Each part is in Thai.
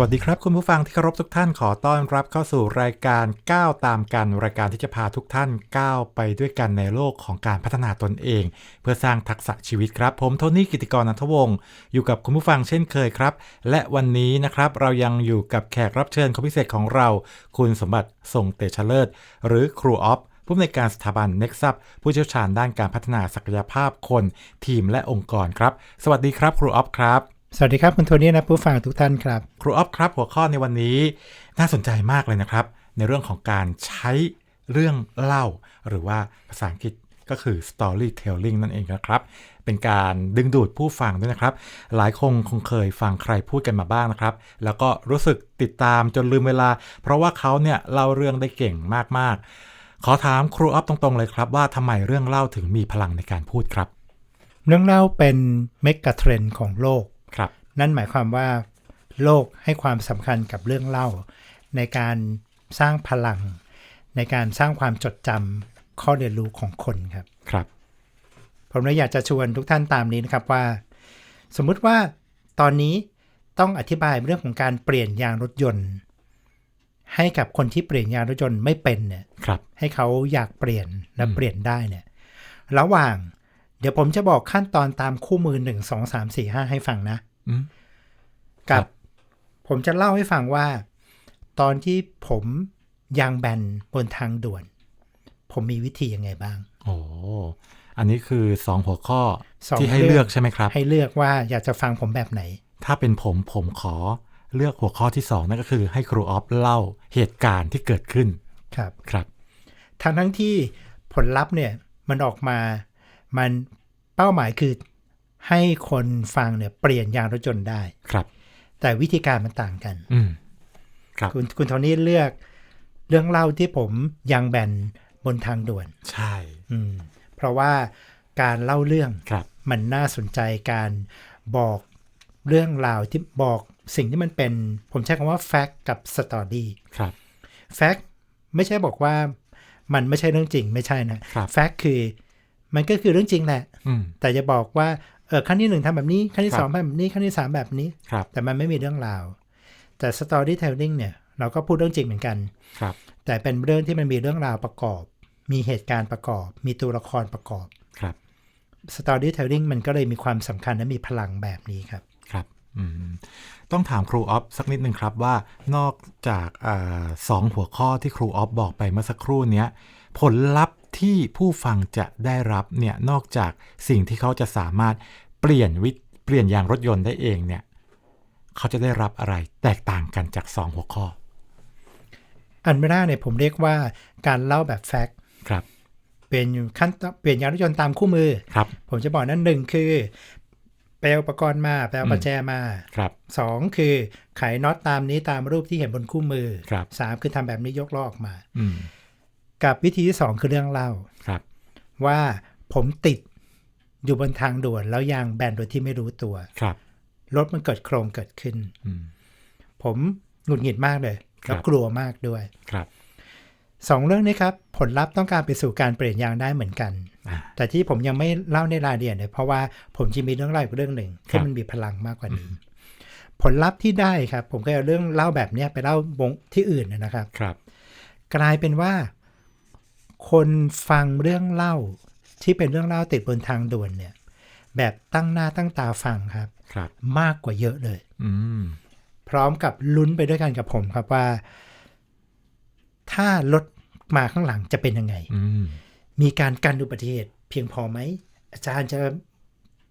วัสดีครับคุณผู้ฟังที่เคารพทุกท่านขอต้อนรับเข้าสู่รายการก้าวตามกันรายการที่จะพาทุกท่านก้าวไปด้วยกันในโลกของการพัฒนาตนเอง เพื่อสร้างทักษะชีวิตครับ ผมโทนี่กิติกรนันทวงศ์อยู่กับคุณผู้ฟังเช่นเคยครับ และวันนี้นะครับเรายังอยู่กับแขกรับเชิญคนพิเศษของเรา คุณสมบัติทรงเตชะเลิศหรือครูออฟผู้อำนวยการสถาบัน n e x u p ผู้เชี่ยวชาญด้านการพัฒนาศักยภาพคน ทีมและองค์กรครับ สวัสดีครับครูออฟครับ สวัสดีครับ คุณโทนี่นะผู้ฟังทุกท่านครับ ครูออฟครับ หัวข้อในวันนี้น่าสนใจมากเลยนะครับ ในเรื่องของการใช้เรื่องเล่า หรือว่าภาษาอังกฤษก็คือ storytelling นั่นเองนะครับ เป็นการดึงดูดผู้ฟังด้วยนะครับ หลายคงคงเคยฟังใครพูดกันมาบ้างนะครับ แล้วก็รู้สึกติดตามจนลืมเวลา เพราะว่าเขาเนี่ยเล่าเรื่องได้เก่งมากๆ ขอถามครูออฟตรงๆเลยครับ ว่าทำไมเรื่องเล่าถึงมีพลังในการพูดครับ เรื่องเล่าเป็นเมกะเทรนด์ของโลก ครับนั่นหมายความว่า โลกให้ความสำคัญกับเรื่องเล่า ในการสร้างพลัง ในการสร้างความจดจำข้อเรียนรู้ของคนครับครับ ผมเลยอยากจะชวนทุกท่านตามนี้นะครับว่า สมมุติว่าตอนนี้ต้องอธิบายเรื่องของการเปลี่ยนยางรถยนต์ ให้กับคนที่เปลี่ยนยางรถยนต์ไม่เป็นเนี่ยครับ ให้เขาอยากเปลี่ยนและอืมเปลี่ยนได้เนี่ย ระหว่าง เดี๋ยวผมจะบอกขั้นตอนตามคู่มือหนึ่งสองสามสี่ห้าให้ฟังนะอืมกัครับบผมจะเล่าให้ฟังว่า ตอนที่ผมยางแบนบนทางด่วน ผมมีวิธียังไงบ้าง โอ้อันนี้คือ2หัวข้อสองที่ให้เรื่องเลือกใช่ไหมครับ ให้เลือกว่าอยากจะฟังผมแบบไหน ถ้าเป็นผมผมขอเลือกหัวข้อที่2นั่นก็คือ ให้ครูออฟเล่าเหตุการณ์ที่เกิดขึ้น ครับครับ ทั้งทั้งที่ผลลัพธ์เนี่ยมันออกมา มันเป้าหมายคือให้คนฟังเนี่ยเปลี่ยนยางรถยนต์ได้ครับ แต่วิธีการมันต่างกัน อืมครับคุณคุณโทนี่เลือกเรื่องเล่าที่ผมยางแบนบนทางด่วน ใช่ อืม เพราะว่าการเล่าเรื่องครับ มันน่าสนใจการบอกเรื่องราวที่บอกสิ่งที่มันเป็น ผมใช้คำว่า fact กับ story ครับ fact ไม่ใช่บอกว่ามันไม่ใช่เรื่องจริงไม่ใช่นะครับ fact คือ มันก็คือเรื่องจริงแหละอืมแต่จะบอกว่าเออขั้นที่หนึ่งทำแบบนี้ขั้นที่ครับสองทำแบบนี้ขั้นที่สามแบบนี้ครับแต่มันไม่มีเรื่องราว แต่ storytelling เนี่ย เราก็พูดเรื่องจริงเหมือนกันครับ แต่เป็นเรื่องที่มันมีเรื่องราวประกอบ มีเหตุการณ์ประกอบ มีตัวละครประกอบครับ storytelling มันก็เลยมีความสำคัญและมีพลังแบบนี้ครับครับอืมต้องถามครูออฟสักนิดหนึ่งครับว่านอกจากอาสองหัวข้อที่ครูออฟบอกไปเมื่อสักครู่เนี้ย ผลลัพธ์ที่ผู้ฟังจะได้รับเนี่ยนอกจากสิ่งที่เขาจะสามารถเปลี่ยนวิเปลี่ยนยางรถยนต์ได้เองเนี่ยเขาจะได้รับอะไรแตกต่างกันจากสองหัวข้อ อันแรกเนี่ยผมเรียกว่าการเล่าแบบแฟกต์ครับเปลี่ยนขั้นตอนเปลี่ยนยางรถยนต์ตามคู่มือครับ ผมจะบอกนั่นหนึ่งคือแปลอุปกรณ์มาแปลประแจมาครับสองคือไขน็อตตามนี้ตามรูปที่เห็นบนคู่มือครับสามคือทำแบบนี้ยกล้อออกมาอืม กับวิธีที่สองคือเรื่องเล่าครับ ว่าผมติดอยู่บนทางด่วนแล้วยางแบนโดยที่ไม่รู้ตัวครับรถมันเกิดโครงเกิดขึ้นอืมผมหงุดหงิดมากเลยครับแล้วกลัวมากด้วยครับสองเรื่องนี้ครับ ผลลัพธ์ต้องการไปสู่การเปลี่ยนยางได้เหมือนกันอ่าแต่ที่ผมยังไม่เล่าในรายละเอียดเนี่ยเพราะว่าผมจะมีเรื่องเล่าอีกเรื่องหนึ่งครัที่บมันมีพลังมากกว่านี้ ผลลัพธ์ที่ได้ครับ ผมก็เอาเรื่องเล่าแบบเนี้ยไปเล่าวงที่อื่นนะครับครับ กลายเป็นว่า คนฟังเรื่องเล่า ที่เป็นเรื่องเล่าติดบนทางด่วนเนี่ย แบบตั้งหน้าตั้งตาฟังครับครับ มากกว่าเยอะเลย อืมพร้อมกับลุ้นไปด้วยกันกับผมครับว่า ถ้ารถมาข้างหลังจะเป็นยังไงอืมมีการกันอุบัติเหตุเพียงพอไหม อาจารย์จะ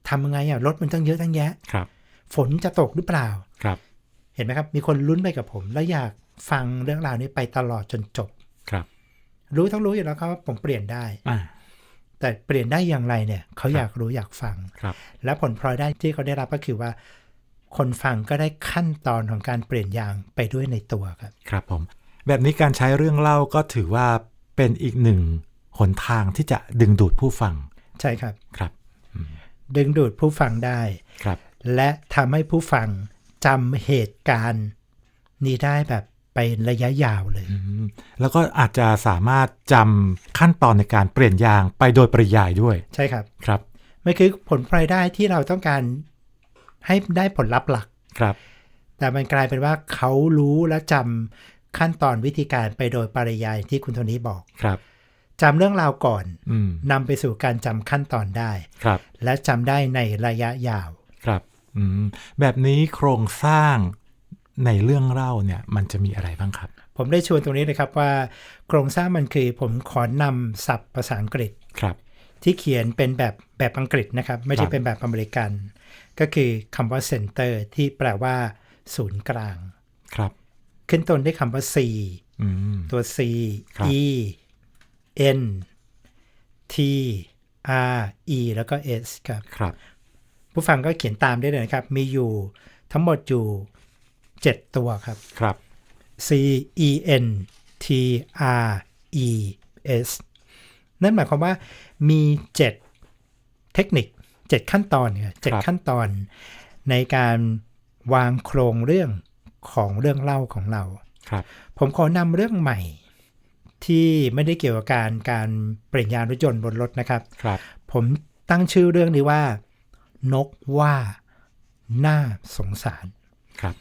ทำยังไงอะรถมันตั้งเยอะตั้งแยะครับ ฝนจะตกหรือเปล่าครับ เห็นไหมครับ มีคนลุ้นไปกับผม แล้วอยากฟังเรื่องราวนี้ไปตลอดจนจบค รับรู้ทั้งรู้อยู่แล้วครับว่าผมเปลี่ยนได้อ่าแต่เปลี่ยนได้อย่างไรเนี่ย เขาอยากรู้อยากฟังครับและผลพลอยได้ที่เขาได้รับก็คือว่า คนฟังก็ได้ขั้นตอนของการเปลี่ยนยางไปด้วยในตัวครับ ครับผม แบบนี้การใช้เรื่องเล่าก็ถือว่าเป็นอีกหนึ่งหนทางที่จะดึงดูดผู้ฟัง ใช่ครับ ครับ ดึงดูดผู้ฟังได้ ครับ และทำให้ผู้ฟังจำเหตุการณ์นี้ได้แบบ ไประยะยาวเลยอืมแล้วก็อาจจะสามารถจำขั้นตอนในการเปลี่ยนยางไปโดยปริยายด้วย ใช่ครับครับมันคือผลพลอยได้ที่เราต้องการให้ได้ผลลัพธ์หลักครับแแต่มันกลายเป็นว่าเขารู้และจำขั้นตอนวิธีการไปโดยปริยายที่คุณโทนี้บอกครับจำเรื่องราวก่อนอืมนำไปสู่การจำขั้นตอนได้ครับ และจำได้ในระยะยาวครับอืมแบบนี้โครงสร้าง ในเรื่องเล่าเนี่ยมันจะมีอะไรบ้างครับ ผมได้ชวนตรงนี้เลยครับว่า โครงสร้างมันคือผมขอนำศัพท์ภาษาอังกฤษครับ ที่เขียนเป็นแบบแบบอังกฤษนะครับ ไม่คใช่รับเป็นแบบอเมริกัน ก็คือคำว่า center ที่แปลว่า ศูนย์กลางครับ ขึ้นต้นด้วยคำว่า C อืมตัว C ครับ E N T R E แล้วก็ S ครับครับ ผู้ฟังก็เขียนตามได้เลยนะครับ มีอยู่ทั้งหมดอยู่ 7 ตัวครับครับ C E N T R E S นั่นหมายความว่ามี 7 เทคนิค 7 ขั้นตอนเนี่ยเจ็ดครับขั้นตอน ในการวางโครงเรื่องของเรื่องเล่าของเราครับ ผมขอนำเรื่องใหม่ที่ไม่ได้เกี่ยวกับการการเปลี่ยนยางรถยนต์บนรถนะครับครับ ผมตั้งชื่อเรื่องนี้ว่า นกว่าน่าสงสารครับ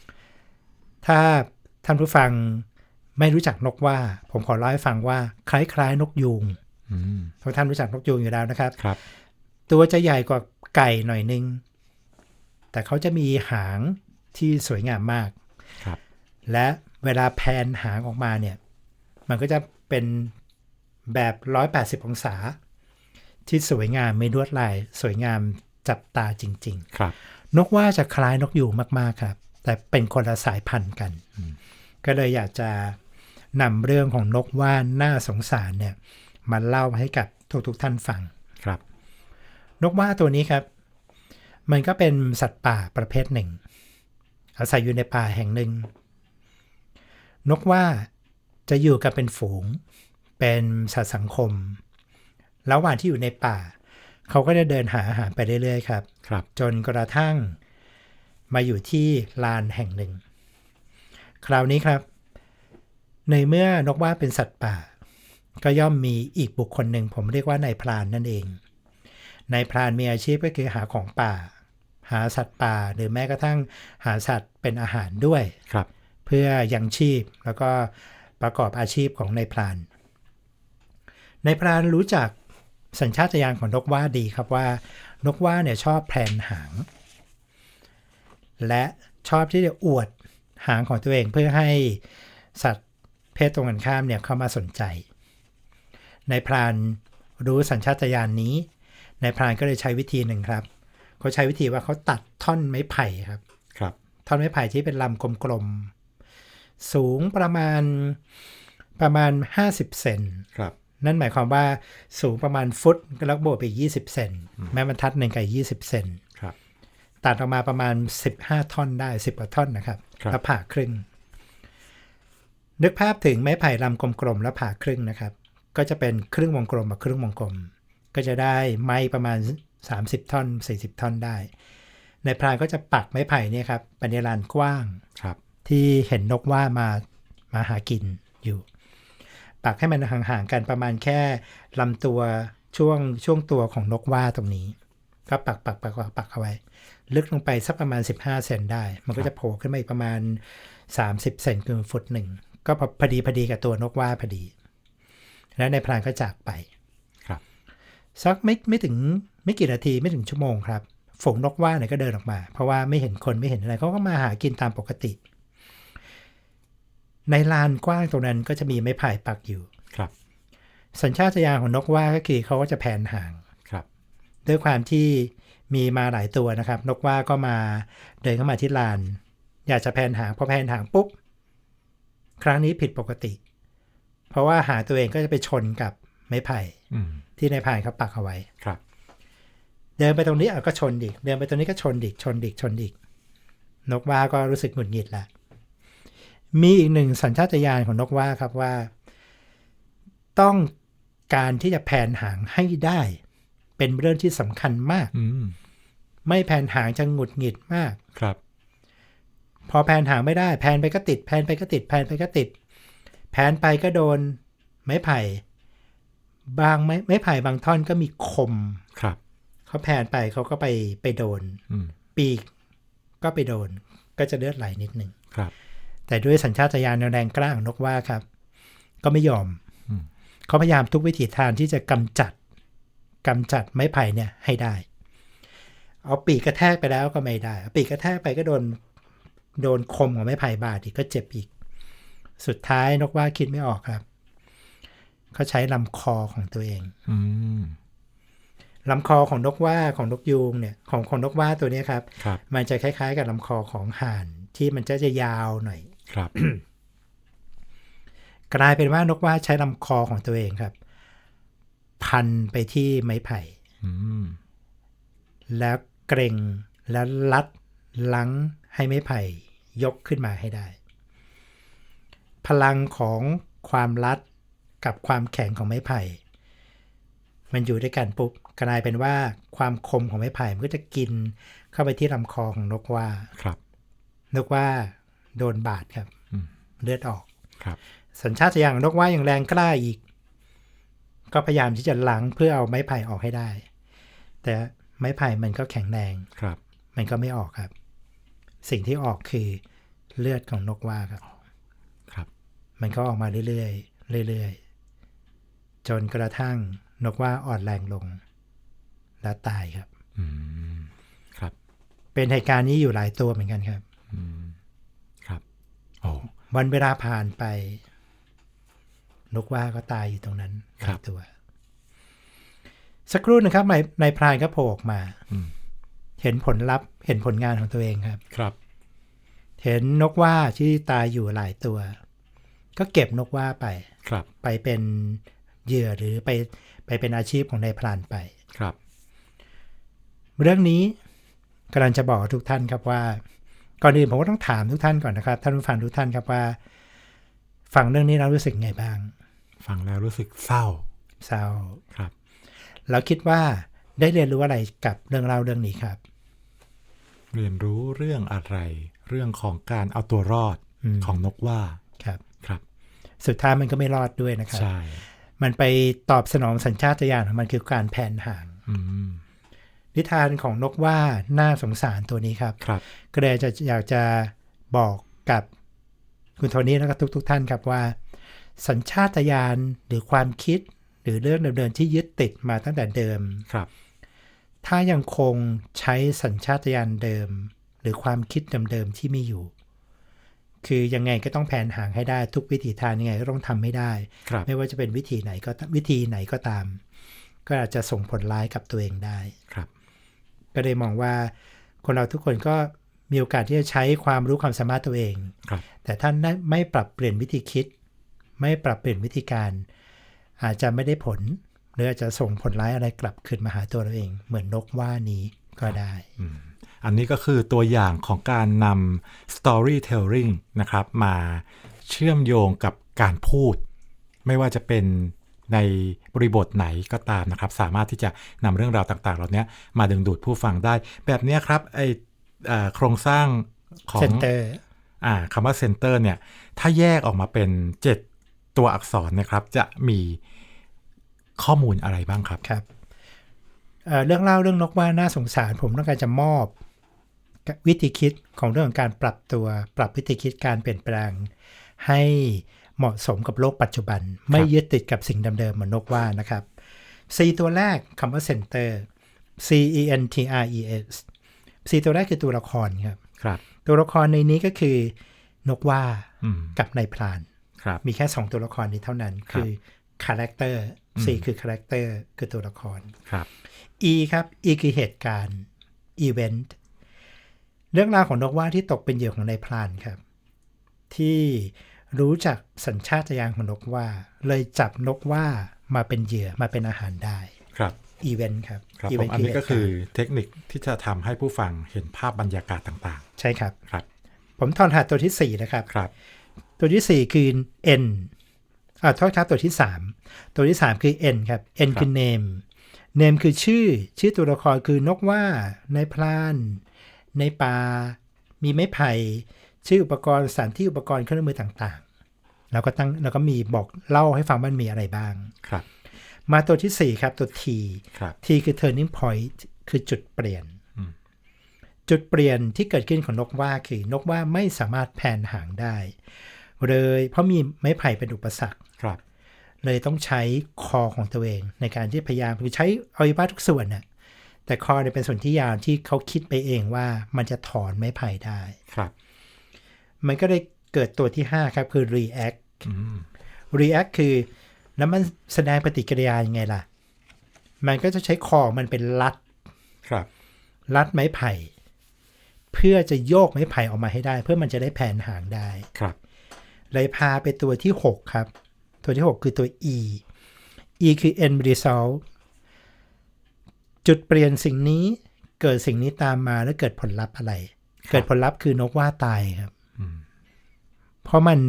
ถ้าท่านผู้ฟังไม่รู้จักนกว่า ผมขอเล่าให้ฟังว่า คล้ายๆ นกยูงอืมเพราะท่านรู้จักนกยูงอยู่แล้วนะครับครับ ตัวจะใหญ่กว่าไก่หน่อยนึง แต่เขาจะมีหางที่สวยงามมากครับ และเวลาแพนหางออกมาเนี่ย มันก็จะเป็นแบบ 180 องศา ที่สวยงามไม่ลวดลาย สวยงามจับตาจริงครับๆนกว่าจะคล้ายนกยูงมากๆครับ แต่เป็นคนละสายพันธุ์กัน ก็เลยอยากจะนำเรื่องของนกว่าน่าสงสารเนี่ยมาเล่าให้กับทุกๆท่านฟังครับ นกว่าตัวนี้ครับ มันก็เป็นสัตว์ป่าประเภทหนึ่ง อาศัยอยู่ในป่าแห่งหนึ่ง นกว่าจะอยู่กันเป็นฝูง เป็นสัตว์สังคม ระหว่างที่อยู่ในป่า เขาก็จะเดินหาอาหารไปเรื่อยๆครับครับ จนกระทั่ง มาอยู่ที่ลานแห่งหนึ่ง คราวนี้ครับ ในเมื่อนกว่าเป็นสัตว์ป่า ก็ย่อมมีอีกบุคคลหนึ่ง ผมเรียกว่านายพรานนั่นเองนายพรานมีอาชีพก็คือหาของป่า หาสัตว์ป่าหรือแม้กระทั่งหาสัตว์เป็นอาหารด้วยครับ เพื่อยังชีพแล้วก็ประกอบอาชีพของนายพรานนายพรานรู้จักสัญชาตญาณของนกว่าดีครับว่านกว่าเนี่ยชอบแผนหาง และชอบที่จะอวดหางของตัวเองเพื่อให้สัตว์เพศตรงกันข้ามเนี่ยเข้ามาสนใจนายพรานรู้สัญชาตญาณนนี้นายพรานก็เลยใช้วิธีหนึ่งครับ เขาใช้วิธีว่าเขาตัดท่อนไม้ไผ่ครับครับ ท่อนไม้ไผ่ที่เป็นลำกลมๆ สูงประมาณประมาณ 50 เซนครับ นั่นหมายความว่าสูงประมาณฟุตแล้วบวกไปอีก20 เซนแม้บรรทัดหนึ่งกับ 20 เซนครับ ตัดออกมาประมาณ 15 ท่อนได้ 10กว่าท่อนนะครับครับแล้วผ่าครึ่ง นึกภาพถึงไม้ไผ่ลำกลมๆแล้วผ่าครึ่งนะครับ ก็จะเป็นครึ่งวงกลมกับครึ่งวงกลม ก็จะได้ไม้ประมาณ 30 ท่อน 40 ท่อนได้ ในพรานก็จะปักไม้ไผ่เนี่ยครับเป็นลานกว้างครับ ที่เห็นนกว่ามามาหากินอยู่ปักให้มันห่างๆกันประมาณแค่ลำตัวช่วงช่วงตัวของนกว่าตรงนี้ ก็ปักปักปักปักปักเอาไว้ ลึกลงไปสักประมาณ 15 เซนได้ มันก็จะโผล่ขึ้นมาอีกประมาณ 30 เซนคือฟุตหนึ่ง ก็พอพอดีพอดีกับตัวนกว่าพอดี แล้วในายพรานก็จากไปครับสักไม่ไม่ถึงไม่กี่นาทีไม่ถึงชั่วโมงครับฝูงนกว่าเนี่ยก็เดินออกมา เพราะว่าไม่เห็นคนไม่เห็นอะไรเขาก็มาหากินตามปกติ ในลานกว้างตรงนั้นก็จะมีไม้ไผ่ปักอยู่ครับ สัญชาตญาณของนกว่าก็คือเขาก็จะแผนหางครับ ด้วยความที่มีมาหลายตัวนะครับ นกว่าก็มาเดินเข้ามาที่ลาน อยากจะแผนหางพอแผนหางปุ๊บ ครั้งนี้ผิดปกติ เพราะว่าหางตัวเองก็จะไปชนกับไม้ไผ่อืมที่ในายพรานเขาปักเอาไว้ครับ เดินไปตรงนี้อะก็ชนอีก เดินไปตรงนี้ก็ชนอีกชนอีกชนอีก นกว่าก็รู้สึกหงุดหงิดละมีอีกหนึ่งสัญชาตญาณของนกว่าครับว่า ต้องการที่จะแผนหางให้ได้ เป็นเรื่องที่สำคัญมากอืมไม่แผนหางจะหงุดหงิดมากครับ พอแผนหางไม่ได้ แผนไปก็ติด แผนไปก็ติด แผนไปก็ติด แผนไปก็โดน ไม้ไผ่ บางไม้ไม้ไผ่บางท่อนก็มีคมครับเขาแผนไปเขาก็ไปไปโดนอืมปีกก็ไปโดนแก็จะเลือดไหลนิดหนึ่งครับ แต่ด้วยสัญชาตญาณแรงกล้าของนกว่าครับ ก็ไม่ยอมอืมเขาพยายามทุกวิถีทางที่จะกำจัด กำจัดไม้ไผ่เนี่ยให้ได้ เอาปีกกระแทกไปแล้วก็ไม่ได้เอาปีกกระแทกไปก็โดนโดนคมของไม้ไผ่บาดอีกก็เจ็บอีก สุดท้ายนกว่าคิดไม่ออกครับ เขาใช้ลำคอของตัวเองอืมลำคอของนกว่าของนกยูงเนี่ย ของของนกว่าตัวเนี้ยครับครับมันจะคล้ายๆ กับลำคอของห่านที่มันจะจะยาวหน่อยครับ กลายเป็นว่านกว่าใช้ลำคอของตัวเองครับ พันไปที่ไม้ไผ่อืมแล้วเกรงแล้วลัดลังให้ไม้ไผ่ยกขึ้นมาให้ได้ พลังของความลัดกับความแข็งของไม้ไผ่ มันอยู่ด้วยกันปุ๊บกลายเป็นว่าความคมของไม้ไผ่มันก็จะกินเข้าไปที่ลำคอของนกว่าครับ นกว่าโดนบาดครับอืมเลือดออกครับ สัญชาตญาณของนกว่าอย่างแรงกล้าอีก ก็พยายามที่จะล้างเพื่อเอาไม้ไผ่ออกให้ได้ แต่ไม้ไผ่มันก็แข็งแรงครับ มันก็ไม่ออกครับ สิ่งที่ออกคือเลือดของนกว่าครับ ครับ มันก็ออกมาเรื่อยๆเรื่อยๆจนกระทั่งนกว่าอ่อนแรงลง และตายครับอืมครับ เป็นเหตุการณ์นี้อยู่หลายตัวเหมือนกันครับอืมครับ โอ้วันเวลาผ่านไป นกว่าก็ตายอยู่ตรงนั้นหลายตัว สักครู่หนึงครับนายนายพรานก็โผล่ออกมาอืมเห็นผลลัพธ์ เห็นผลงานของตัวเองครับ ครับ เห็นนกว่าที่ตายอยู่หลายตัว ก็เก็บนกว่าไป ครับ ไปเป็นเหยื่อหรือไปไปเป็นอาชีพของนายพรานไป ครับ เรื่องนี้กำลังจะบอกทุกท่านครับว่า ก่อนอื่นผมก็ต้องถามทุกท่านก่อนนะครับ ท่านผู้ฟังทุกท่านครับว่า ฟังเรื่องนี้แล้วรู้สึกไงบ้าง ฟังแล้วรู้สึกเศร้า เศร้าครับ แล้วคิดว่าได้เรียนรู้อะไรกับเรื่องเล่าเรื่องนี้ครับ เรียนรู้เรื่องอะไร เรื่องของการเอาตัวรอดอืมของนกว่าครับครับ สุดท้ายมันก็ไม่รอดด้วยนะครับใช่มันไปตอบสนองสัญชาตญาณของมันคือการแผนห่างอืมนิทานของนกว่าน่าสงสารตัวนี้ครับครับก็เลยจะอยากจะบอกกับ คุณโทนี่แล้วก็ทุกๆท่านครับว่า สัญชาตญาณหรือความคิดหรือเรื่องเดิมๆที่ยึดติดมาตั้งแต่เดิมครับ ถ้ายังคงใช้สัญชาตญาณเดิม หรือความคิดเดิมๆที่มีอยู่ คือยังไงก็ต้องแผนห่างให้ได้ทุกวิถีทางยังไงก็ต้องทำไม่ได้ครับไม่ว่าจะเป็นวิธีไหนก็วิธีไหนก็ตาม ก็อาจจะส่งผลร้ายกับตัวเองได้ครับ ก็เลยมองว่าคนเราทุกคนก็ มีโอกาสที่จะใช้ความรู้ความสามารถตัวเองครับแต่ท่านไม่ปรับเปลี่ยนวิธีคิด ไม่ปรับเปลี่ยนวิธีการ อาจจะไม่ได้ผล หรืออาจจะส่งผลร้ายอะไรกลับคืนมาหาตัวเราเอง เหมือนนกว่านี้ก็ได้อันนี้ก็คือตัวอย่างของการนำ storytelling นะครับ มาเชื่อมโยงกับการพูด ไม่ว่าจะเป็นในบริบทไหนก็ตามนะครับ สามารถที่จะนำเรื่องราวต่างๆ เหล่านี้มาดึงดูดผู้ฟังได้ แบบเนี้ยครับไอเอ่อ โครงสร้างของเซนเตอร์อ่าคำว่า center เนี่ย ถ้าแยกออกมาเป็น 7 ตัวอักษรนะครับ จะมีข้อมูลอะไรบ้างครับครับเอ่อเรื่องเล่าเรื่องนกว่าน่าสงสาร ผมต้องการจะมอบวิธีคิดของเรื่องของการปรับตัว ปรับวิธีคิดการเปลี่ยนแปลง ให้เหมาะสมกับโลกปัจจุบัน ไม่ยึดติดกับสิ่งเดิมๆเหมือนนกว่านะครับ C ตัวแรกคำว่า center C E N T R E S C ตัวแรกคือตัวละครครับครับ ตัวละครในนี้ก็คือนกว่าอืมกับนายพรานครับมีแค่2ตัวละครนี้เท่านั้นครับคือคาแรคเตอร์ C คือคาแรคเตอร์คือตัวละครครับ E ครับ E คือเหตุการณ์ Event เรื่องราวของนกว่าที่ตกเป็นเหยื่อของนายพรานครับ ที่รู้จักสัญชาตญาณของนกว่า เลยจับนกว่ามาเป็นเหยื่อมาเป็นอาหารได้ครับ Event ครับครับผม Event อันนี้ก็คือเหตุารณ์เทคนิคที่จะทำให้ผู้ฟังเห็นภาพบรรยากาศต่างใช่ครับๆครับ ผมถอดรหัสตัวที่ 4 นะครับครับ ตัวที่ 4 คือ N อ่าโทษครับตัวที่ 3 ตัวที่ 3 คือ N ครับ N คือ name name คือชื่อ ชื่อตัวละครคือนกว่าในพราน ในป่ามีไม้ไผ่ชื่ออุปกรณ์สถานที่อุปกรณ์เครื่องมือต่างๆ แล้วก็ตั้งแล้วก็มีบอกเล่าให้ฟังว่ามันมีอะไรบ้างครับ มาตัวที่ 4 ครับ ตัว T ครับ T คือ turning point คือจุดเปลี่ยนอืมจุดเปลี่ยนที่เกิดขึ้นของนกว่าคือนกว่าไม่สามารถแผนหางได้ เลยเพราะมีไม้ไผ่เป็นอุปสรรคครับ เลยต้องใช้คอของตัวเอง ในการที่พยายามคือใช้อวัยวะทุกส่วนน่ะแต่คอเนี่ยเป็นส่วนที่ยาวที่เขาคิดไปเองว่ามันจะถอนไม้ไผ่ได้ครับ มันก็เลยเกิดตัวที่ 5 ครับคือ react อืม react คือ แล้วมันแสดงปฏิกิริยายังไงล่ะ มันก็จะใช้คอมันเป็นลัดครับลัดไม้ไผ่ เพื่อจะโยกไม้ไผ่ออกมาให้ได้ เพื่อมันจะได้แผนหางได้ครับ เลยพาไปตัวที่ 6 ครับ ตัวที่ 6 คือตัว e e คือ end result จุดเปลี่ยนสิ่งนี้เกิดสิ่งนี้ตามมาแล้วเกิดผลลัพธ์อะไร เกิดผลลัพธ์คือนกว่าตายครับอืมเพราะมัน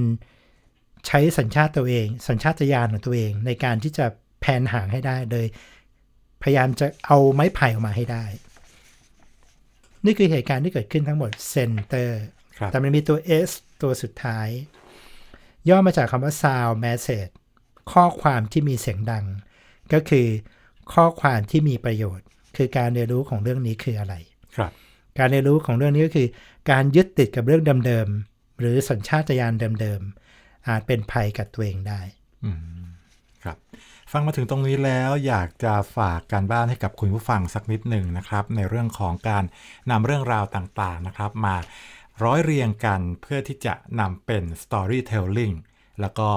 ใช้สัญชาติตัวเอง สัญชาตญาณของตัวเอง ในการที่จะแผนหางให้ได้โดยพยายามจะเอาไม้ไผ่ออกมาให้ได้ นี่คือเหตุการณ์ที่เกิดขึ้นทั้งหมด center ครับแต่มันมีตัว S ตัวสุดท้าย ย่อมาจากคำว่า sound message ข้อความที่มีเสียงดัง ก็คือข้อความที่มีประโยชน์ คือการเรียนรู้ของเรื่องนี้คืออะไรครับการเรียนรู้ของเรื่องนี้ก็คือ การยึดติดกับเรื่องเดิมๆ หรือสัญชาตญาณเดิมๆ อาจเป็นภัยกับตัวเองได้อืมครับ ฟังมาถึงตรงนี้แล้วอยากจะฝากการบ้านให้กับคุณผู้ฟังสักนิดหนึ่งนะครับ ในเรื่องของการนำเรื่องราวต่างๆนะครับ มาร้อยเรียงกันเพื่อที่จะนำเป็น storytelling แล้วก็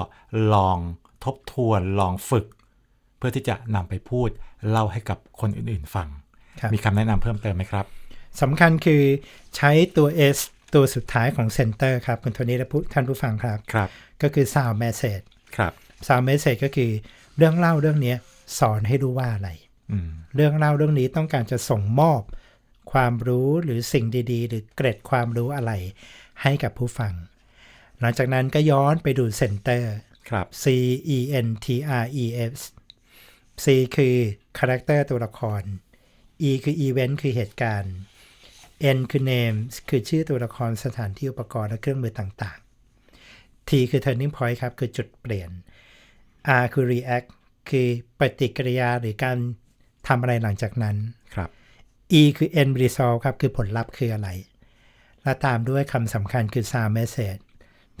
ลองทบทวนลองฝึก เพื่อที่จะนำไปพูดเล่าให้กับคนอื่นๆฟังครับมีคำแนะนำเพิ่มเติมไหมครับสำคัญคือใช้ตัว S ตัวสุดท้ายของ center ครับ คุณโทนี่และผู้ท่านผู้ฟังครับครับ ก็คือ sound message ครับ sound message ก็คือเรื่องเล่าเรื่องนี้สอนให้รู้ว่าอะไรอืมเรื่องเล่าเรื่องนี้ต้องการจะส่งมอบ ความรู้หรือสิ่งดีๆ หรือเกร็ดความรู้อะไร ให้กับผู้ฟัง หลังจากนั้นก็ย้อนไปดูเซนเตอร์ครับ C E N T R E S C คือคาแรคเตอร์ตัวละคร E คือ Event คือเหตุการณ์ N คือ Name คือชื่อตัวละครสถานที่อุปกรณ์และเครื่องมือต่างๆ T คือ Turning Point ครับ คือจุดเปลี่ยน R คือ React คือปฏิกิริยาหรือการทำอะไรหลังจากนั้นครับ E คือ end result ครับ คือผลลัพธ์คืออะไร และตามด้วยคำสำคัญคือ sound message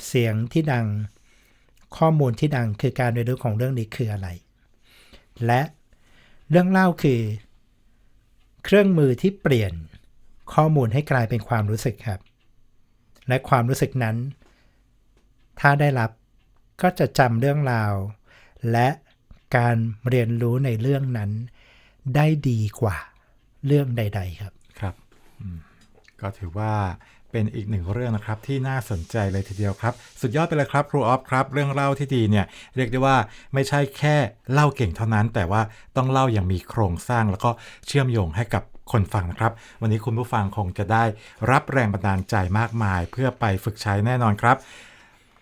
เสียงที่ดังข้อมูลที่ดังคือการเรียนรู้ของเรื่องนี้คืออะไร และเรื่องเล่าคือ เครื่องมือที่เปลี่ยน ข้อมูลให้กลายเป็นความรู้สึกครับ และความรู้สึกนั้น ถ้าได้รับก็จะจำเรื่องราว และการเรียนรู้ในเรื่องนั้น ได้ดีกว่าเรื่องใด ๆ ครับครับก็ถือว่าเป็นอีกหนึ่งเรื่องนะครับที่น่าสนใจเลยทีเดียวครับ สุดยอดไปเลยครับครูออฟครับ เรื่องเล่าที่ดีเนี่ยเรียกได้ว่าไม่ใช่แค่เล่าเก่งเท่านั้น แต่ว่าต้องเล่าอย่างมีโครงสร้างแล้วก็เชื่อมโยงให้กับ คนฟังนะครับ วันนี้คุณผู้ฟังคงจะได้รับแรงบันดาลใจมากมาย เพื่อไปฝึกใช้แน่นอนครับ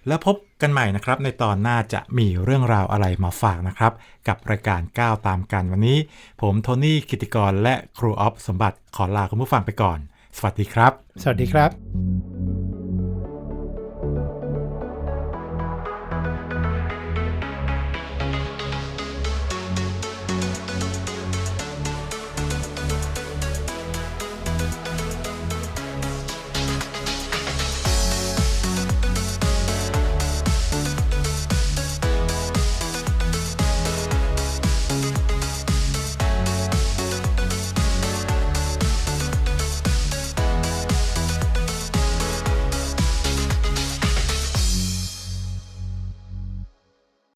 แล้วพบกันใหม่นะครับ ในตอนหน้าจะมีเรื่องราวอะไรมาฝากนะครับ กับรายการก้าวตามกันวันนี้ ผมโทนี่กิติกรและครูออฟสมบัติขอลาคุณผู้ฟังไปก่อน สวัสดีครับ สวัสดีครับ